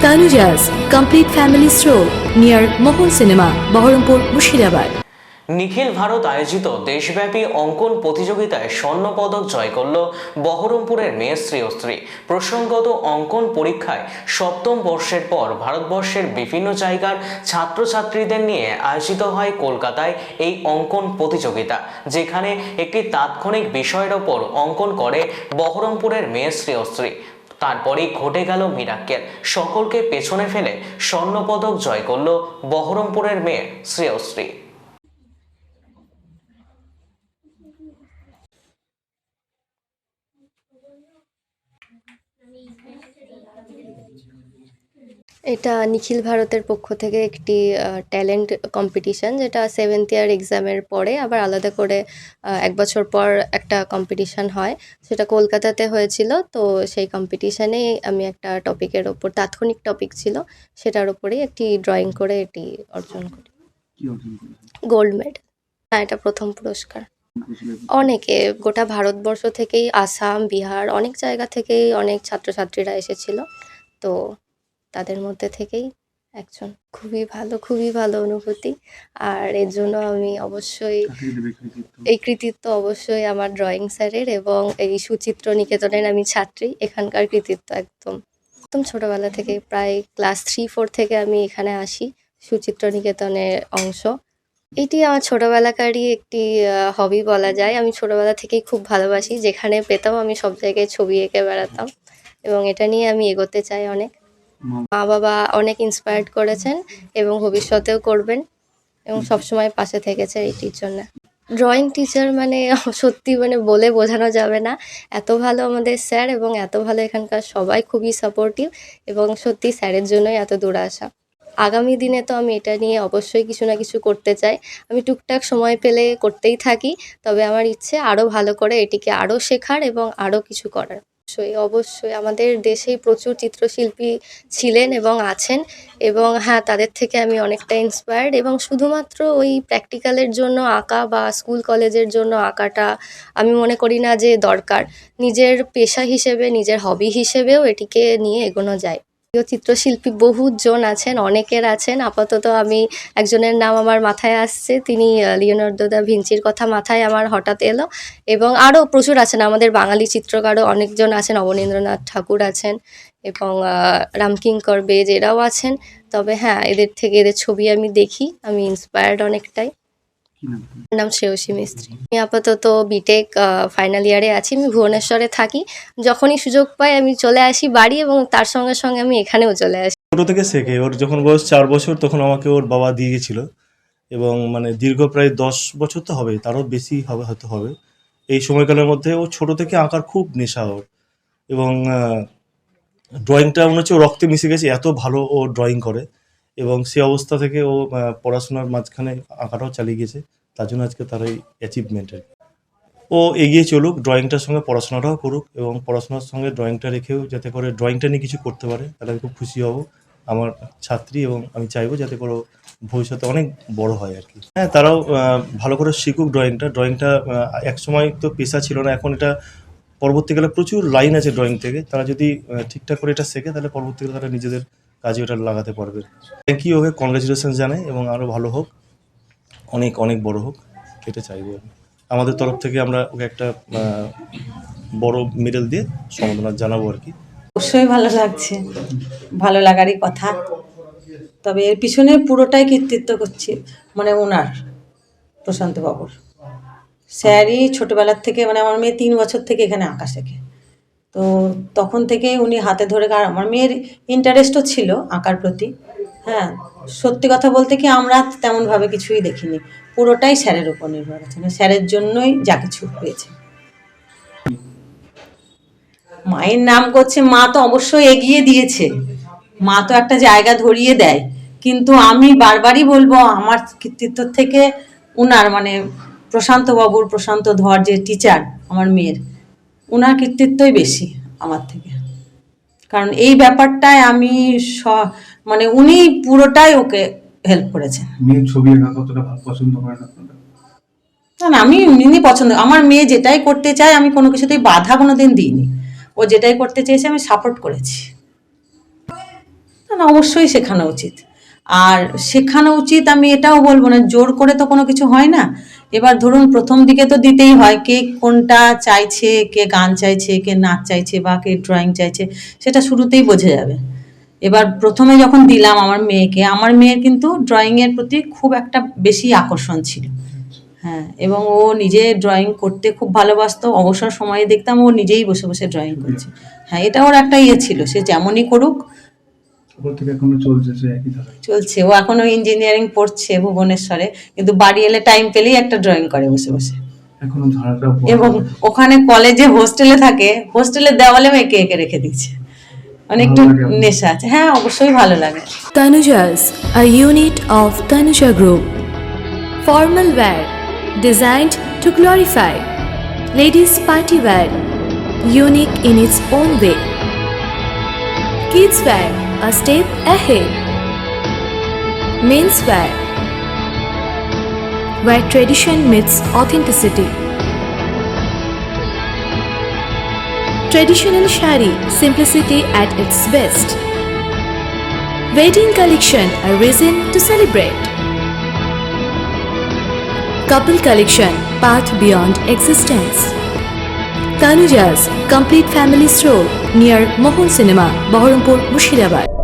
Tanujas Complete Family Stroll near Mohol Cinema, Baharampur, Mushirabad. নিখিল ভারত আয়োজিত দেশব্যাপী অঙ্কন প্রতিযোগিতায় স্বর্ণপদক জয় করল বহরমপুরের মেয়ে শ্রেয়শ্রী প্রসঙ্গত অঙ্কন পরীক্ষায় সপ্তম বর্ষের পর ভারতবর্ষের বিভিন্ন জায়গার ছাত্রছাত্রীদের নিয়ে আয়োজিত হয় কলকাতায় এই অঙ্কন প্রতিযোগিতা যেখানে একটি তাৎক্ষণিক বিষয়ের ওপর অঙ্কন করে বহরমপুরের মেয়ে শ্রেয়শ্রী তারপরেই ঘটে গেল মিরাক্কেল। সকলকে পেছনে ফেলে স্বর্ণপদক জয় করল বহরমপুরের মেয়ে শ্রেয়শ্রী। এটা নিখিল ভারতের পক্ষ থেকে একটি ট্যালেন্ট কম্পিটিশন যেটা সেভেন্থ ইয়ার এক্সামের পরে আবার আলাদা করে এক বছর পর একটা কম্পিটিশন হয়। সেটা কলকাতাতে হয়েছিল তো সেই কম্পিটিশনে আমি একটা টপিকের ওপর তাৎক্ষণিক টপিক ছিল সেটার ওপরেই একটি ড্রয়িং করে এটি অর্জন করি। গোল্ড মেডেল হ্যাঁ এটা প্রথম পুরস্কার। অনেকে গোটা ভারতবর্ষ থেকেই আসাম বিহার অনেক জায়গা থেকেই অনেক ছাত্রছাত্রীরা এসেছিল। তো তাদের মধ্যে থেকেই একজন। খুবই ভালো খুবই ভালো অনুভূতি। আর এর জন্য আমি অবশ্যই এই কৃতিত্ব অবশ্যই আমার ড্রয়িং স্যারের এবং এই সুচিত্র নিকেতনের আমি ছাত্রী। এখানকার কৃতিত্ব একদম। একদম ছোটবেলা থেকে প্রায় ক্লাস থ্রি ফোর থেকে আমি এখানে আসি, সুচিত্র নিকেতনের অংশ। এটি আমার ছোটবেলাকারই একটি হবি বলা যায়। আমি ছোটবেলা থেকেই খুব ভালোবাসি। যেখানে পেতাম আমি সব জায়গায় ছবি এঁকে বেড়াতাম এবং এটা নিয়ে আমি এগোতে চাই অনেক। মা বাবা অনেক ইন্সপায়ার্ড করেছেন এবং ভবিষ্যতেও করবেন এবং সবসময় পাশে থেকেছে এইটির জন্য ড্রয়িং টিচার মানে সত্যি মানে বলে বোঝানো যাবে না। এত ভালো আমাদের স্যার এবং এত ভালো এখানকার সবাই খুবই সাপোর্টিভ এবং সত্যি স্যারের জন্যই এত দূর আসা। আগামী দিনে তো আমি এটা নিয়ে অবশ্যই কিছু না কিছু করতে চাই। আমি টুকটাক সময় পেলে করতেই থাকি, তবে আমার ইচ্ছে আরও ভালো করে এটিকে আরও শেখার এবং আরও কিছু করার। অবশ্যই অবশ্যই। আমাদের দেশেই প্রচুর চিত্রশিল্পী ছিলেন এবং আছেন এবং হ্যাঁ তাদের থেকে আমি অনেকটা ইন্সপায়ার্ড এবং শুধুমাত্র ওই প্র্যাকটিক্যালের জন্য আঁকা বা স্কুল কলেজের জন্য আঁকাটা আমি মনে করি না যে দরকার। নিজের পেশা হিসেবে, নিজের হবি হিসেবেও এটিকে নিয়ে এগোনো যায়। চিত্রশিল্পী বহুজন আছেন, অনেকের আছেন। আপাতত আমি একজনের নাম আমার মাথায় আসছে। তিনি লিওনার্দো দা ভিঞ্চির কথা মাথায় আমার হঠাৎ এলো এবং আরও প্রচুর আছেন। আমাদের বাঙালি চিত্রকারও অনেকজন আছেন। অবনীন্দ্রনাথ ঠাকুর আছেন এবং রামকিঙ্কর বেজ এরাও আছেন। তবে হ্যাঁ এদের থেকে এদের ছবি আমি দেখি। আমি ইন্সপায়ার্ড অনেকটাই। নাম আমার নাম শ্রেয়সী মিস্ত্রি। আমি আপাতত বিটেক ফাইনাল ইয়ারে আছি আমি ভুবনেশ্বরে থাকি। যখনই সুযোগ পাই আমি চলে আসি বাড়ি এবং তার সঙ্গে সঙ্গে আমি এখানেও চলে আসি। ছোটো থেকে শেখে। ওর যখন বয়স চার বছর তখন আমাকে ওর বাবা দিয়ে গেছিল এবং মানে দীর্ঘ প্রায় দশ বছর তো হবে তারও বেশি হবে হয়তো হবে। এই সময়কালের মধ্যে ও ছোট থেকে আঁকার খুব নেশা ওর। এবং ড্রয়িংটা মনে হচ্ছে ও রক্তে মিশে গেছে এত ভালো ও ড্রয়িং করে। এবং সে অবস্থা থেকে ও পড়াশোনার মাঝখানে আঁকাটাও চালিয়ে গেছে তার জন্য আজকে তার এই অ্যাচিভমেন্ট ও এগিয়ে চলুক ড্রয়িংটার সঙ্গে পড়াশোনাটাও করুক এবং পড়াশোনার সঙ্গে ড্রয়িংটা রেখেও যাতে করে ড্রয়িংটা নিয়ে কিছু করতে পারে, তাহলে আমি খুব খুশি হব। আমার ছাত্রী এবং আমি চাইব যাতে করে ভবিষ্যতে অনেক বড় হয় আর কি। হ্যাঁ তারাও ভালো করে শিখুক ড্রয়িংটা ড্রয়িংটা এক সময় তো পেশা ছিল না, এখন এটা পরবর্তীকালে প্রচুর লাইন আছে ড্রয়িং থেকে। তারা যদি ঠিকঠাক করে এটা শেখে, তাহলে পরবর্তীকালে তারা নিজেদের কাজে ওটা লাগাতে পারবে। Thank you okay. কনগ্রাচুলেশন জানাই এবং আরও ভালো হোক। অনেক অনেক বড় হোক, এটা চাইব আমি। আমাদের তরফ থেকে আমরা ওকে একটা বড় মেডেল দিয়ে সম্মাননা জানাব আর কি। অবশ্যই ভালো লাগছে। ভালো লাগারই কথা। তবে এর পিছনে পুরোটাই কৃতিত্ব করছি মানে ওনার, প্রশান্ত বাবুর। স্যারই ছোটোবেলার থেকে মানে আমার মেয়ে তিন বছর থেকে এখানে আঁকা শেখে তো তখন থেকে উনি হাতে ধরে আর আমার মেয়ের ইন্টারেস্টও ছিল আঁকার প্রতি। হ্যাঁ সত্যি কথা বলতে কি আমরা তেমনভাবে কিছুই দেখিনি। পুরোটাই স্যারের উপর নির্ভর আছে। মানে স্যারের জন্যই যা কিছু পেয়েছে মায়ের নাম করছে, মা তো অবশ্যই এগিয়ে দিয়েছে। মা তো একটা জায়গা ধরিয়ে দেয়। কিন্তু আমি বারবারই বলব, আমার কৃতিত্ব থেকে উনার মানে প্রশান্ত বাবুর প্রশান্ত ধর যে টিচার আমার মেয়ের উনার কৃতিত্বই বেশি আমার থেকে। কারণ এই ব্যাপারটায় আমি স- মানে উনি পুরোটাই ওকে হেল্প করেছেন। মেয়ের ছবি আঁকা কতটা ভালো পছন্দ করেন আপনারা? না আমি এমনি পছন্দ আমার মেয়ে যেটাই করতে চায় আমি কোনো কিছুতেই বাধা কোনো দিন দিইনি। ও যেটাই করতে চেয়েছে আমি সাপোর্ট করেছি। না অবশ্যই শেখানো উচিত। আর শেখানো উচিত, আমি এটাও বলব না, জোর করে তো কোনো কিছু হয় না। এবার ধরুন প্রথম দিকে তো দিতেই হয় কে কোনটা চাইছে, কে গান চাইছে, কে নাচ চাইছে বা কে ড্রয়িং চাইছে, সেটা শুরুতেই বোঝা যাবে। এবার প্রথমে যখন দিলাম আমার মেয়েকে, আমার মেয়ের কিন্তু ড্রয়িংয়ের প্রতি খুব একটা বেশি আকর্ষণ ছিল। হ্যাঁ এবং ও নিজে ড্রয়িং করতে খুব ভালোবাসতো, অবসর সময়ে দেখতাম ও নিজেই বসে বসে ড্রয়িং করছে। হ্যাঁ এটা ওর একটা ইয়ে ছিল, সে যেমনই করুক থেকে এখনও চলছে সে একই ধারা। চলছে। ও এখনও ইঞ্জিনিয়ারিং পড়ছে ভুবনেশ্বরে কিন্তু বাড়ি এলে টাইম পেলেই একটা ড্রয়িং করে বসে বসে। এখনও ধারাটা এবং ওখানে কলেজে হোস্টেলে থাকে হোস্টেলের দেওয়ালে এঁকে এঁকে রেখে দিচ্ছে। আপনার? নেশা আছে। হ্যাঁ অবশ্যই ভালো লাগে। Designed to glorify. Ladies' party wear, unique in its own way. Kids wear, a step ahead. Men's wear, where tradition meets authenticity. Traditional shari, simplicity at its best. Wedding collection, a reason to celebrate. Couple collection, path beyond existence. Tanuja's complete family stroll near Mohan cinema Baharampur Murshidabad.